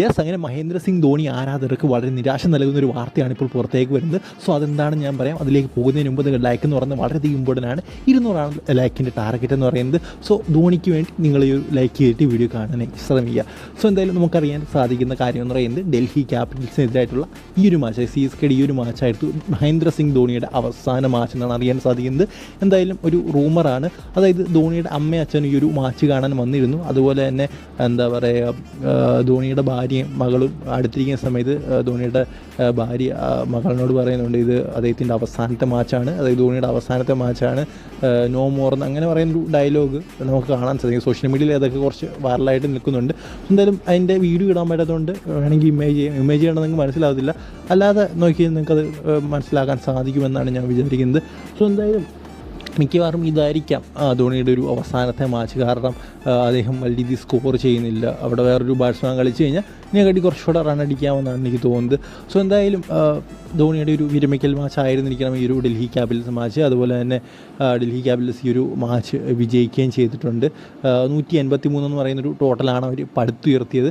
Yes അങ്ങനെ മഹേന്ദ്ര സിംഗ് ധോണി ആരാധകർക്ക് വളരെ നിരാശ നൽകുന്ന ഒരു വാർത്തയാണ് ഇപ്പോൾ പുറത്തേക്ക് വരുന്നത്. സോ അതെന്താണ് ഞാൻ പറയാം. അതിലേക്ക് പോകുന്നതിന് മുമ്പ് നിങ്ങൾ ലൈക്ക് എന്ന് പറയുന്നത് വളരെയധികം ഇമ്പോർട്ടന്റ് ആണ്. ഇരുന്നൂറാണ് ലൈക്കിന്റെ ടാർഗറ്റ് എന്ന് പറയുന്നത്. സോ ധോണിക്ക് വേണ്ടി നിങ്ങൾ ഈ ഒരു ലൈക്ക് ചെയ്തിട്ട് വീഡിയോ കാണാൻ ശ്രമിക്കുക. സോ എന്തായാലും നമുക്കറിയാൻ സാധിക്കുന്ന കാര്യം എന്ന് പറയുന്നത് ഡൽഹി ക്യാപിറ്റൽസിനെതിരായിട്ടുള്ള ഈ ഒരു മാച്ച് സി എസ് കെയുടെ ഈ ഒരു മാച്ചായിട്ട് മഹേന്ദ്ര സിംഗ് ധോണിയുടെ അവസാന മാച്ച് എന്നാണ് അറിയാൻ സാധിക്കുന്നത്. എന്തായാലും ഒരു റൂമറാണ് അതായത് ധോണിയുടെ അമ്മയും അച്ഛനും ഈ ഒരു മാച്ച് കാണാൻ വന്നിരുന്നു. അതുപോലെ തന്നെ എന്താ പറയുക ധോണിയുടെ ഭാര്യയും മകളും അടുത്തിരിക്കുന്ന സമയത്ത് ധോണിയുടെ ഭാര്യ മകളിനോട് പറയുന്നുണ്ട് ഇത് അദ്ദേഹത്തിന്റെ അവസാനത്തെ മാച്ചാണ്. അതായത് ധോണിയുടെ അവസാനത്തെ മാച്ചാണ് നോ മോർ എന്ന് അങ്ങനെ പറയുന്നൊരു ഡയലോഗ് നമുക്ക് കാണാൻ സാധിക്കും. സോഷ്യൽ മീഡിയയിൽ അതൊക്കെ കുറച്ച് വൈറലായിട്ട് നിൽക്കുന്നുണ്ട്. എന്തായാലും അതിന്റെ വീഡിയോ ഇടാൻ പറ്റാത്തതുകൊണ്ട് വേണമെങ്കിൽ ഇമേജ് ഇമേജ് ചെയ്യണമെന്ന് നിങ്ങൾക്ക് മനസ്സിലാവത്തില്ല അല്ലാതെ നോക്കി നിങ്ങൾക്കത് മനസ്സിലാക്കാൻ സാധിക്കുമെന്നാണ് ഞാൻ വിചാരിക്കുന്നത്. സോ എന്തായാലും മിക്കവാറും ഇതായിരിക്കാം. ധോണിയുടെ ഒരു അവസാനത്തെ മാച്ച് കാരണം അദ്ദേഹം വലിയ രീതിയിൽ സ്കോർ ചെയ്യുന്നില്ല. അവിടെ വേറൊരു ബാറ്റ്സ്മാൻ കളിച്ച് കഴിഞ്ഞാൽ ഇതിനെക്കാട്ടി കുറച്ചുകൂടെ റൺ അടിക്കാമെന്നാണ് എനിക്ക് തോന്നുന്നത്. സോ എന്തായാലും ധോണിയുടെ ഒരു വിരമിക്കൽ മാച്ച് ആയിരുന്നിരിക്കണം ഈ ഒരു ഡൽഹി ക്യാപിറ്റൽസ് മാച്ച് അതുപോലെ തന്നെ ഡൽഹി ക്യാപിറ്റൽസ് ഈ ഒരു മാച്ച് വിജയിക്കുകയും ചെയ്തിട്ടുണ്ട്. നൂറ്റി എൺപത്തി മൂന്നെന്ന് പറയുന്നൊരു ടോട്ടലാണ് അവർ പടുത്തുയർത്തിയത്.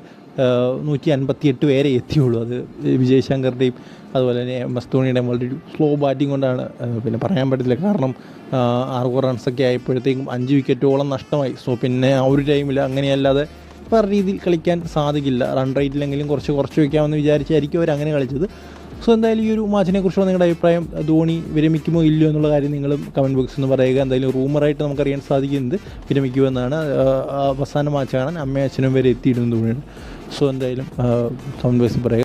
നൂറ്റി അൻപത്തി എട്ട് പേരെ എത്തിയുള്ളൂ അത് വിജയ് ശങ്കറിന്റെയും അതുപോലെ തന്നെ എം എസ് ധോണിയുടെയും വളരെ ഒരു സ്ലോ ബാറ്റിംഗ് കൊണ്ടാണ് പിന്നെ പറയാൻ പറ്റത്തില്ല. കാരണം ആ, അറുപത് റൺസൊക്കെ ആയപ്പോഴത്തേക്കും അഞ്ച് വിക്കറ്റോളം നഷ്ടമായി. സോ പിന്നെ ആ ഒരു ടൈമിൽ അങ്ങനെയല്ലാതെ വേറെ രീതിയിൽ കളിക്കാൻ സാധിക്കില്ല. റൺ റേറ്റിലെങ്കിലും കുറച്ച് കുറച്ച് വയ്ക്കാമെന്ന് വിചാരിച്ചായിരിക്കും അവർ അങ്ങനെ കളിച്ചത്. സോ എന്തായാലും ഈ ഒരു മാച്ചിനെ കുറിച്ചുള്ള നിങ്ങളുടെ അഭിപ്രായം ധോണി വിരമിക്കുമോ ഇല്ലയോ എന്നുള്ള കാര്യം നിങ്ങളും കമന്റ് ബോക്സിൽ നിന്ന് പറയുക. എന്തായാലും റൂമറായിട്ട് നമുക്കറിയാൻ സാധിക്കുന്നത് വിരമിക്കുമോ എന്നാണ്. അവസാന മാച്ച് കാണാൻ അമ്മയും അച്ഛനും വരെ എത്തിയിരുന്നു ധോണിയുടെ സോ എന്തായാലും കമന്റ് ബോക്സിൽ പറയുക